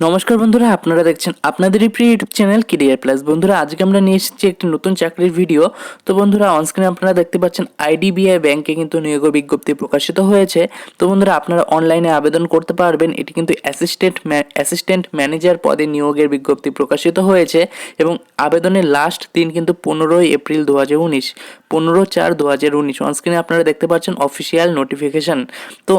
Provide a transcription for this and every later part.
নমস্কার বন্ধুরা, আপনারা দেখছেন আপনাদেরই প্রিয় ইউটিউব চ্যানেল কেরিয়ার প্লাস বন্ধুরা, আজকে আমরা নিয়ে এসেছি একটি নতুন চাকরির ভিডিও। তো বন্ধুরা অনস্ক্রিনে আপনারা দেখতে পাচ্ছেন আইডিবিআই ব্যাংকে কিন্তু নিয়োগ বিজ্ঞপ্তি প্রকাশিত হয়েছে। তো বন্ধুরা, আপনারা অনলাইনে আবেদন করতে পারবেন। এটি কিন্তু অ্যাসিস্ট্যান্ট অ্যাসিস্ট্যান্ট ম্যানেজার পদে নিয়োগের বিজ্ঞপ্তি প্রকাশিত হয়েছে এবং আবেদনের লাস্ট দিন কিন্তু পনেরোই এপ্রিল দু হাজার উনিশ, পনেরো চার দু হাজার উনিশ অনস্ক্রিনে আপনারা দেখতে পাচ্ছেন অফিসিয়াল নোটিফিকেশন তো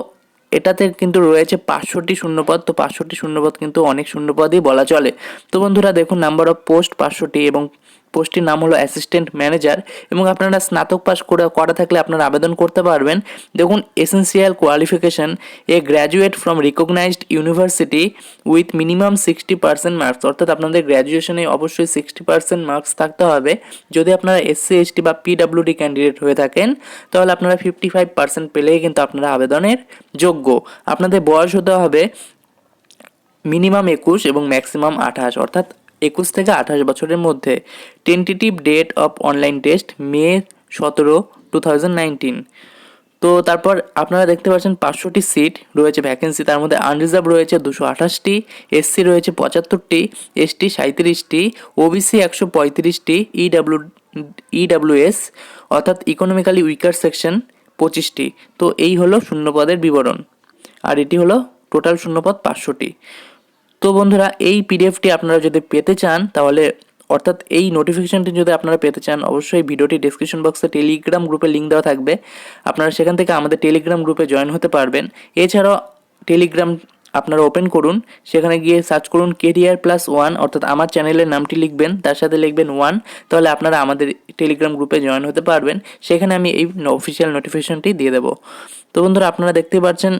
এটাতে কিন্তু রয়েছে পাঁচশোটি শূন্যপদ, তো পাঁচশোটি শূন্যপদ কিন্তু অনেক শূন্যপদই বলা চলে। তো বন্ধুরা দেখুন নাম্বার অফ পোস্ট পাঁচশোটি এবং পোস্টটির নাম হলো অ্যাসিস্ট্যান্ট ম্যানেজার এবং আপনারা স্নাতক পাস করে করা থাকলে আপনারা আবেদন করতে পারবেন। দেখুন essential qualification, a graduate from recognised university with minimum sixty percent marks, অর্থাৎ আপনাদের গ্র্যাজুয়েশনে অবশ্যই সিক্সটি পার্সেন্ট মার্কস থাকতে হবে। যদি আপনারা এসসি এসটি বা পিডাব্লিউডি ক্যান্ডিডেট হয়ে থাকেন, তাহলে আপনারা ফিফটি ফাইভ পার্সেন্ট পেলেই কিন্তু আপনারা আবেদনের যোগ্য। আপনাদের বয়স হতে হবে মিনিমাম একুশ এবং ম্যাক্সিমাম আঠাশ, অর্থাৎ একুশ থেকে আঠাশ বছরের মধ্যে tentative date of online test May সতেরো টু থাউজেন্ড নাইনটিন তো তারপর আপনারা দেখতে পাচ্ছেন পাঁচশোটি সিট রয়েছে ভ্যাকেন্সি তার মধ্যে আনরিজার্ভ রয়েছে দুশো আঠাশটি এসসি রয়েছে পঁচাত্তরটি এসটি সাঁত্রিশটি ওবিসি একশো পঁয়ত্রিশটি ইডাব্লিউ ইডাব্লিউএস অর্থাৎ ইকোনমিক্যালি উইকার সেকশন পঁচিশটি। তো এই হলো শূন্যপদের বিবরণ। আর এটি হলো টোটাল শূন্যপদ পাঁচশোটি। তো বন্ধুরা, এই পিডিএফটি আপনারা যদি পেতে চান, তাহলে অর্থাৎ এই নোটিফিকেশনটি যদি আপনারা পেতে চান, অবশ্যই ভিডিওটি ডিসক্রিপশন বক্সে টেলিগ্রাম গ্রুপে লিঙ্ক দেওয়া থাকবে। আপনারা সেখান থেকে আমাদের টেলিগ্রাম গ্রুপে জয়েন হতে পারবেন। এছাড়াও টেলিগ্রাম আপনারা ওপেন করুন। সেখানে গিয়ে সার্চ করুন কেরিয়ার প্লাস ওয়ান অর্থাৎ আমার চ্যানেলের নামটি লিখবেন, তার সাথে লিখবেন ওয়ান তাহলে আপনারা আমাদের টেলিগ্রাম গ্রুপে জয়েন হতে পারবেন। সেখানে আমি এই অফিসিয়াল নোটিফিকেশনটি দিয়ে দেবো। তো বন্ধুরা, আপনারা দেখতে পাচ্ছেন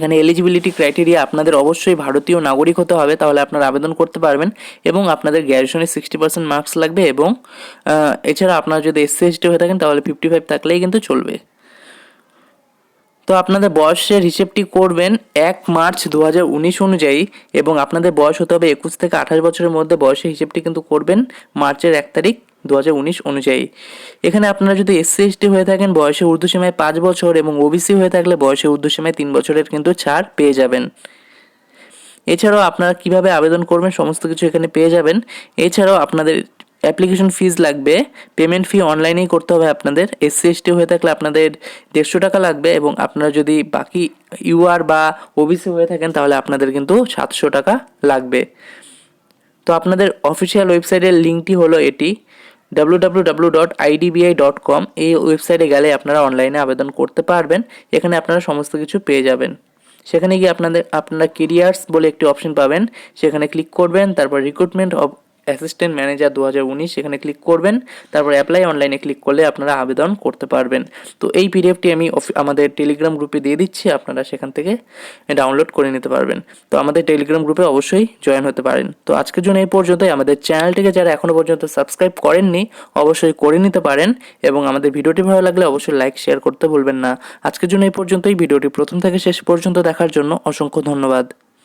এখানে এলিজিবিলিটি ক্রাইটেরিয়া আপনাদের অবশ্যই ভারতীয় নাগরিক হতে হবে, তাহলে আপনারা আবেদন করতে পারবেন এবং আপনাদের গ্র্যাজুয়েশনে সিক্সটি পার্সেন্ট মার্কস লাগবে এবং এছাড়া আপনারা যদি এসসি এসটি হয়ে থাকেন, তাহলে ফিফটি ফাইভ থাকলেই কিন্তু চলবে। তো আপনাদের বয়সের হিসেবটি করবেন এক মার্চ দু হাজার উনিশ অনুযায়ী এবং আপনাদের বয়স হতে হবে একুশ থেকে আঠাশ বছরের মধ্যে বয়সের হিসেবটি কিন্তু করবেন মার্চের এক তারিখ দু হাজার উনিশ অনুযায়ী। এখানে আপনারা যদি এসসি এসটি হয়ে থাকেন বয়সে ঊর্ধ্বসীমায় পাঁচ বছর এবং ওবিসি হয়ে থাকলে বয়সে ঊর্ধ্বসীমায় তিন বছরের কিন্তু ছাড় পেয়ে যাবেন। এছাড়াও আপনারা কীভাবে আবেদন করবেন, সমস্ত কিছু এখানে পেয়ে যাবেন। এছাড়াও আপনাদের অ্যাপ্লিকেশন ফিজ লাগবে। পেমেন্ট ফি অনলাইনেই করতে হবে আপনাদের। এসসি এসটি হয়ে থাকলে আপনাদের দেড়শো টাকা লাগবে এবং আপনারা যদি বাকি ইউআর বা ওবিসি হয়ে থাকেন তাহলে আপনাদের কিন্তু সাতশো টাকা লাগবে। তো আপনাদের অফিসিয়াল ওয়েবসাইটের লিঙ্কটি হলো এটি। www.idbi.com এই ওয়েবসাইটে গেলে আপনারা অনলাইনে আবেদন করতে পারবেন। এখানে আপনারা সমস্ত কিছু পেয়ে যাবেন। সেখানে গিয়ে আপনাদের, আপনারা কেরিয়ার্স বলে একটি অপশন পাবেন। সেখানে ক্লিক করবেন, তারপর রিক্রুটমেন্ট অ্যাসিস্ট্যান্ট ম্যানেজার দু উনিশ, সেখানে ক্লিক করবেন। তারপর অ্যাপ্লাই অনলাইনে ক্লিক করলে আপনারা আবেদন করতে পারবেন। তো এই পিডিএফটি আমি আমাদের টেলিগ্রাম গ্রুপে দিয়ে দিচ্ছি, আপনারা সেখান থেকে ডাউনলোড করে নিতে পারবেন। তো আমাদের টেলিগ্রাম গ্রুপে অবশ্যই জয়েন হতে পারেন। তো আজকের জন্য এই পর্যন্তই। আমাদের চ্যানেলটিকে যারা এখনও পর্যন্ত সাবস্ক্রাইব করেননি, অবশ্যই করে নিতে পারেন এবং আমাদের ভিডিওটি ভালো লাগলে অবশ্যই লাইক শেয়ার করতে ভুলবেন না। আজকের জন্য এই পর্যন্তই। ভিডিওটি প্রথম থেকে শেষ পর্যন্ত দেখার জন্য অসংখ্য ধন্যবাদ।